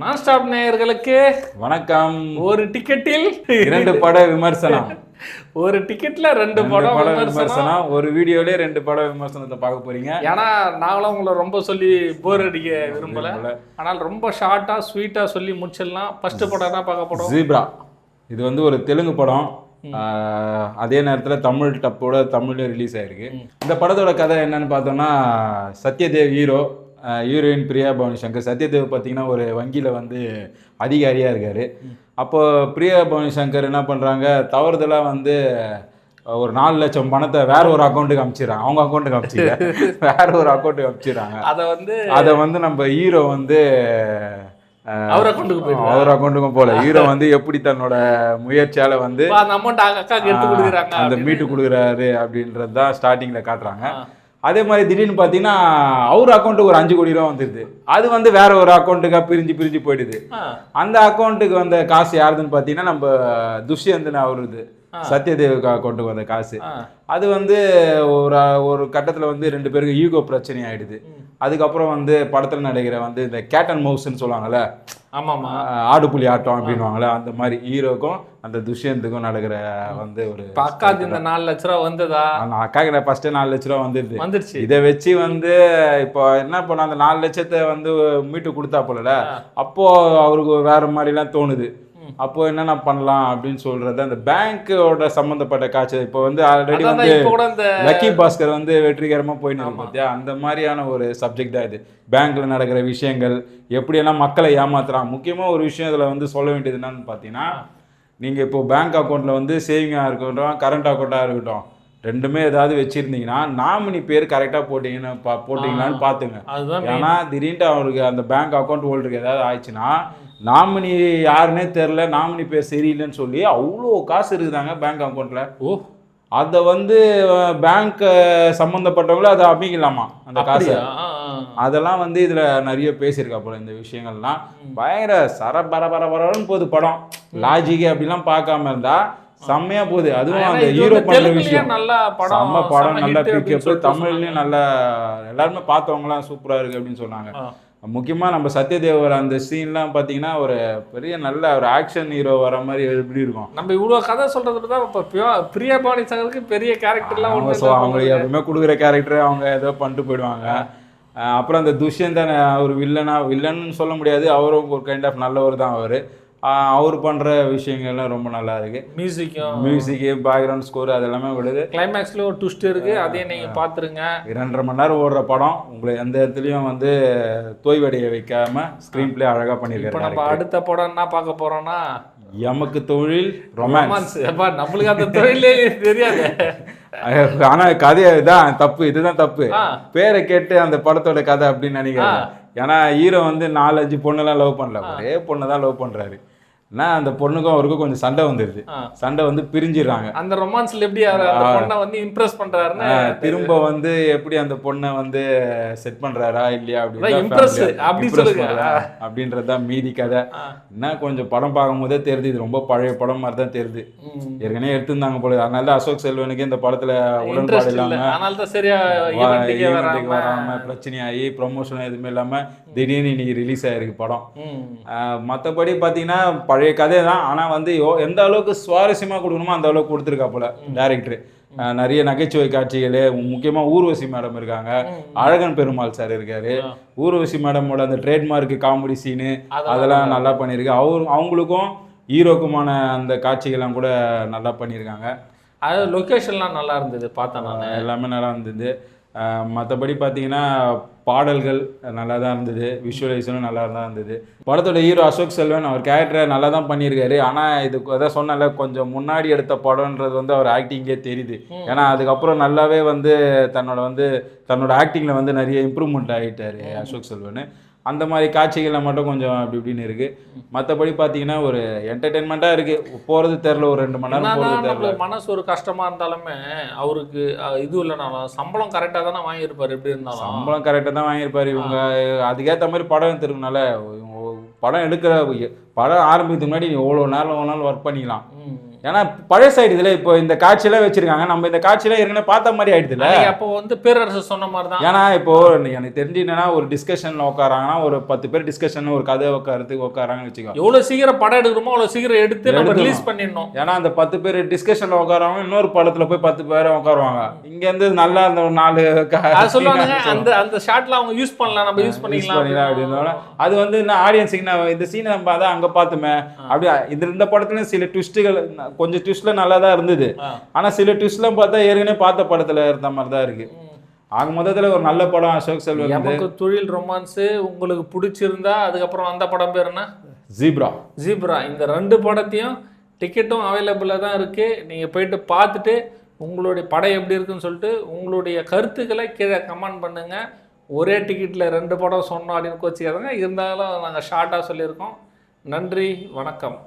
நான் ஸ்டாப் நேயர்களுக்கு வணக்கம். ஒரு டிக்கெட்டில் இரண்டு பட விமர்சனம். ஒரு டிக்கெட்ல ரெண்டு படம் பட விமர்சனம். ஒரு வீடியோலயே ரெண்டு பட விமர்சனத்தை பார்க்க போறீங்க. ஏன்னா நாங்களும் உங்களை ரொம்ப சொல்லி போர் அடிக்க விரும்பல. ஆனால் ரொம்ப ஷார்ட்டா ஸ்வீட்டா சொல்லி முடிச்சிடலாம். ஃபர்ஸ்ட் படம் என்ன பார்க்க போறோம்? ஜீப்ரா இது வந்து ஒரு தெலுங்கு படம். அதே நேரத்தில் தமிழ் டப்போட தமிழ்ல ரிலீஸ் ஆயிருக்கு. இந்த படத்தோட கதை என்னன்னு பார்த்தோம்னா சத்யதேவ் ஹீரோ ஹீரோயின் பிரியா பவானி சங்கர். சத்யதேவ் பார்த்தீங்கன்னா ஒரு வங்கியில் வந்து அதிகாரியாக இருக்கார். அப்போ பிரியா பவானி சங்கர் என்ன பண்ணுறாங்க தவறுதலாக வந்து ஒரு நாலு லட்சம் பணத்தை வேற ஒரு அக்கௌண்ட்டுக்கு அனுப்பிச்சிடுறாங்க அவங்க அக்கௌண்ட்டுக்கு அனுப்பிச்சிடுறாங்க வேற ஒரு அக்கௌண்ட்டுக்கு அனுப்பிச்சிடுறாங்க அதை வந்து அதை வந்து நம்ம ஹீரோ வந்து அவரை கொண்டு போயிடுவாங்க அவர் அக்கௌண்ட்டுக்கும் போல ஹீரோ வந்து எப்படி தன்னோட முயற்சியால வந்து அந்த அமௌண்ட் எடுத்து கொடுக்குறாங்க அந்த. மீட்டு கொடுக்குறாரு அப்படின்றது தான் ஸ்டார்டிங்ல காட்டுறாங்க. அதே மாதிரி திடீர்னு பார்த்தீங்கன்னா அவர் அக்கௌண்ட்டுக்கு ஒரு அஞ்சு கோடி ரூபா வந்துடுது அது வந்து வேற ஒரு அக்கௌண்ட்டுக்கா பிரிஞ்சு பிரிஞ்சு போயிடுது. அந்த அக்கௌண்ட்டுக்கு வந்த காசு யாருதுன்னு பார்த்தீங்கன்னா நம்ம துஷ்யந்தன் அவருது. சத்யதேவுக்கு அக்கௌண்ட்டுக்கு வந்த காசு. அது வந்து ஒரு ஒரு கட்டத்தில் வந்து ரெண்டு பேருக்கு ஈகோ பிரச்சனை ஆயிடுது. அதுக்கப்புறம் வந்து படத்தில் நடிக்கிற வந்து இந்த கேட் அண்ட் மவுஸ்ன்னு சொல்லுவாங்கல்ல ஆமாமா ஆஹ் ஆடு புலி ஆட்டம் அப்படின்வாங்கல்ல அந்த மாதிரி ஹீரோக்கும் அந்த துஷ்யந்துக்கும் நடக்கிற வந்து ஒரு இப்ப அக்காக்கு இந்த நாலு லட்ச ரூபா வந்ததா? அந்த அக்காக்கு ஃபர்ஸ்ட் நாலு லட்ச ரூபா வந்துருது வந்துருச்சு. இதை வச்சு வந்து இப்போ என்ன பண்ண அந்த நாலு லட்சத்தை வந்து மீட்டு கொடுத்தா போல அப்போ அவருக்கு வேற மாதிரிலாம் தோணுது. அப்போ என்னென்ன பண்ணலாம் அப்படின்னு சொல்றது அந்த பேங்க்கோட சம்மந்தப்பட்ட காட்சி இப்போ வந்து ஆல்ரெடி வந்து லக்கி பாஸ்கர் வந்து வெற்றிகரமா போயின்னு பார்த்தியா அந்த மாதிரியான ஒரு சப்ஜெக்ட் தான் இது. பேங்க்ல நடக்கிற விஷயங்கள் எப்படியெல்லாம் மக்களை ஏமாத்துறான் முக்கியமா ஒரு விஷயம் இதுல வந்து சொல்ல வேண்டியது என்னன்னு பார்த்தீங்கன்னா நீங்க இப்போ பேங்க் அக்கௌண்ட்ல வந்து சேவிங்காக இருக்கட்டும் கரண்ட் அக்கௌண்ட்டாக இருக்கட்டும் ரெண்டுமே ஏதாவது வச்சிருந்தீங்கன்னா நாமினி பேர் கரெக்டாக போட்டீங்கன்னு பா போட்டீங்களான்னு பார்த்துங்க. ஏன்னா திடீர்னு அவருக்கு அந்த பேங்க் அக்கௌண்ட் ஹோல்டருக்கு ஏதாவது ஆயிடுச்சுன்னா நாமினி யாருன்னே தெரில நாமினி பேர் சரியில்லைன்னு சொல்லி அவ்வளோ காசு இருக்குதாங்க பேங்க் அக்கௌண்ட்ல ஓ. அதை வந்து பேங்க் சம்மந்தப்பட்டவங்கள அதை அமைக்கலாமா அந்த காசை. அதெல்லாம் வந்து இதுல நிறைய பேசியிருக்கா போல இந்த விஷயங்கள்லாம். பயங்கர சர பர பர பரன்னு போகுது படம். லாஜிக் அப்படிலாம் பார்க்காம இருந்தா செம்மையா போகுது. அதுவும் அந்த ஹீரோ பண்ற விஷயம். நல்லா படம் செம்ம படம் நல்லா பிக்கப் தமிழ்லயும் நல்லா எல்லாருமே பார்த்தவங்கலாம் சூப்பரா இருக்கு அப்படின்னு சொன்னாங்க. ஆ. முக்கியமா நம்ம சத்யதேவர் அந்த சீன்லாம் பாத்தீங்கன்னா ஒரு பெரிய நல்ல ஒரு ஆக்ஷன் ஹீரோ வர மாதிரி எப்படி இருக்கும்? நம்ம இவ்வளவு கதை சொல்றது பார்த்தா இப்ப பிரியா பவானி சங்கருக்கு பெரிய கேரக்டர்லாம் அவங்க ஒண்ணு so இல்ல. அவங்க எப்பவுமே கொடுக்குற கேரக்டர் அவங்க ஏதோ பண்ணிட்டு போயிடுவாங்க. அப்புறம் அந்த துஷ்யந்தன் ஒரு வில்லனா வில்லன்னு சொல்ல முடியாது. அவரும் ஒரு கைண்ட் ஆஃப் நல்லவர் தான் அவர். அவர் பண்ற விஷயங்கள்லாம் ரொம்ப நல்லா இருக்கு. மியூசிக்கும் மியூசிக்கு பேக்ரவுண்ட் ஸ்கோர் அதெல்லாமே விடுது கிளைமேக்ஸ்ல ஒரு ட்விஸ்ட் இருக்கு. அதையும் நீங்க பாத்துருங்க. இரண்டரை மணி நேரம் ஓடுற படம். உங்களை எந்த இடத்துலையும் வந்து தோய்வடைய வைக்காம ஸ்க்ரீன் பிளே அழகா இப்ப பண்ணியிருக்காரு நம்ம அடுத்த படம் என்ன பார்க்க போறோம்னா எமக்கு தொழில் ரொமான்ஸ் அப்பா நம்மளுக்கு அந்த தொழிலே தெரியாது. ஆனா கதை இதான் தப்பு இதுதான் தப்பு. பேரை கேட்டு அந்த படத்தோட கதை அப்படின்னு நினைக்கிறேன். ஏன்னா ஹீரோ வந்து நாலஞ்சு பொண்ணுலாம் லவ் பண்ணல. ஒரே பொண்ணை தான் லவ் பண்றாரு. ஏன்னா அந்த பொண்ணுக்கும் அவருக்கும் கொஞ்சம் சண்டை வந்துடுது ஆ. சண்டை வந்து பிரிஞ்சிடுறாங்க அந்த ரொமான்ஸ்ல எப்படி பொண்ணை வந்து இம்ப்ரெஸ் பண்றாருன்னு திரும்ப வந்து எப்படி அந்த பொண்ணை வந்து செட் பண்றாரா இல்லையா. அப்படின்றது தான் மீதி கதை. என்ன கொஞ்சம் படம் பார்க்கும்போதே தெரியுது இது ரொம்ப பழைய படம் மாதிரி தான் தெரியுது. ஏற்கனவே எடுத்திருந்தாங்க போல அதனால தான் அசோக் செல்வனுக்கு இந்த படத்துல உடன்பாடு இல்லாம சரியா வராம பிரச்சனையாகி ப்ரொமோஷன் எதுவுமே இல்லாம திடீர்னு இன்னைக்கு ரிலீஸ் ஆயிருக்கு படம் ம். ஆஹ் மத்தபடி பாத்தீங்கன்னா பழைய கதை தான் ஆனா வந்து எந்த அளவுக்கு சுவாரஸ்யமா கொடுக்கணுமோ அந்த அளவுக்கு கொடுத்துருக்கா போல டேரக்டர் நிறைய நகைச்சுவை காட்சிகள் முக்கியமா ஊர்வசி மேடம் இருக்காங்க. அழகன் பெருமாள் சார் இருக்காரு. ஊர்வசி மேடமோட அந்த ட்ரேட்மார்க் காமெடி சீனு அதெல்லாம் நல்லா பண்ணியிருக்கு. அவர் அவங்களுக்கும் ஹீரோக்குமான அந்த காட்சிகள்லாம் கூட நல்லா பண்ணியிருக்காங்க. அது லொகேஷன்லாம் நல்லா இருந்தது பார்த்தேன் நான். எல்லாமே நல்லா இருந்தது. மற்றபடி பார்த்தீங்கன்னா பாடல்கள் நல்லா தான் இருந்தது விஷுவலைசனும் நல்லா தான் இருந்தது. படத்தோட ஹீரோ அசோக் செல்வன் அவர் கேரக்டரை நல்லா தான் பண்ணியிருக்காரு. ஆனால் இது அதான் சொன்னல கொஞ்சம் முன்னாடி எடுத்த படம்ன்றது வந்து அவர் ஆக்டிங்கே தெரியுது. ஏன்னா அதுக்கப்புறம் நல்லாவே வந்து தன்னோட வந்து தன்னோட ஆக்டிங்கில் வந்து நிறைய இம்ப்ரூவ்மெண்ட் ஆகிட்டாரு அசோக் செல்வன். அந்த மாதிரி காட்சிகளில் மட்டும் கொஞ்சம் அப்படி இப்படின்னு இருக்கு. மற்றபடி பார்த்தீங்கன்னா ஒரு என்டர்டெயின்மெண்ட்டாக இருக்கு. போகிறது தெரில ஒரு ரெண்டு மணி நேரம் போகிறது தெரில மனசு ஒரு கஷ்டமா இருந்தாலுமே அவருக்கு இது இல்லைனாலும் சம்பளம் கரெக்டா தானே வாங்கியிருப்பாரு எப்படி இருந்தாலும். சம்பளம் கரெக்டாக தான் வாங்கியிருப்பாரு இவங்க. அதுக்கேற்ற மாதிரி படம் எடுத்துருக்கனால படம் எடுக்கிற படம் ஆரம்பிக்கிறதுக்கு முன்னாடி நீ எவ்வளோ நேரம் எவ்வளோ நாள் ஒர்க் பண்ணிக்கலாம். ஏன்னா பழசாயிடுதுல இப்போ இந்த காட்சியெல்லாம் வச்சிருக்காங்க. நம்ம இந்த காட்சியெல்லாம் ஏற்கனவே பார்த்த மாதிரி ஆயிடுதுல அன்னைக்கு அப்போ வந்து பேரரசு சொன்ன மாதிரி தான். ஏன்னா இப்போ எனக்கு தெரிஞ்சு என்னன்னா ஒரு டிஸ்கஷன்ல உட்காராங்கன்னா ஒரு பத்து பேர் டிஸ்கஷன் ஒரு கதை உட்காரத்துக்கு உட்காராங்கன்னு வச்சுக்கோ. எவ்வளவு சீக்கிரம் படம் எடுக்கிறோமோ அவ்வளவு சீக்கிரம் எடுத்து நம்ம. ரிலீஸ் பண்ணிடணும். ஏன்னா அந்த பத்து பேர் டிஸ்கஷன்ல உட்காரவங்க இன்னொரு படத்துல போய் பத்து பேர் உட்காருவாங்க இங்க இருந்து நல்லா அந்த ஒரு நாலு சொல்லுவாங்க அந்த அந்த ஷாட்ல அவங்க யூஸ் பண்ணலாம் நம்ம யூஸ் பண்ணிக்கலாம். பண்ணிடலாம் அப்படின்னால அது வந்து என்ன ஆடியன்ஸுக்கு நான் இந்த சீனை நம்ம அதான் அங்க பார்த்துமே. அப்படி இது இந்த படத்துல சில ட்விஸ்ட்டுகள் கொஞ்சம் ட்விஸ்ட்ல நல்லா தான் இருந்தது. ஆ. ஆனா சில ட்விஸ்ட்லாம் பார்த்தா ஏற்கனவே பார்த்த படத்துல இருந்த மாதிரி தான் இருக்கு ஆக மொத்தத்துல ஒரு நல்ல படம் அசோக் செல்வன் எமக்கு தொழில் ரொமான்ஸ் உங்களுக்கு பிடிச்சிருந்தா அதுக்கப்புறம் அந்த படம் பேர் என்ன? ஜீப்ரா ஜீப்ரா இந்த ரெண்டு படத்தையும் டிக்கெட்டும் அவைலபிளாக தான் இருக்குது நீங்கள் போயிட்டு பார்த்துட்டு உங்களுடைய படம் எப்படி இருக்குன்னு சொல்லிட்டு உங்களுடைய கருத்துக்களை கீழே கமெண்ட் பண்ணுங்கள் ஒரே டிக்கெட்டில் ரெண்டு படம் சொன்னோம் அப்படின்னு கோச்சிக்காதங்க. இருந்தாலும் நாங்கள் ஷார்ட்டாக சொல்லியிருக்கோம். நன்றி வணக்கம்.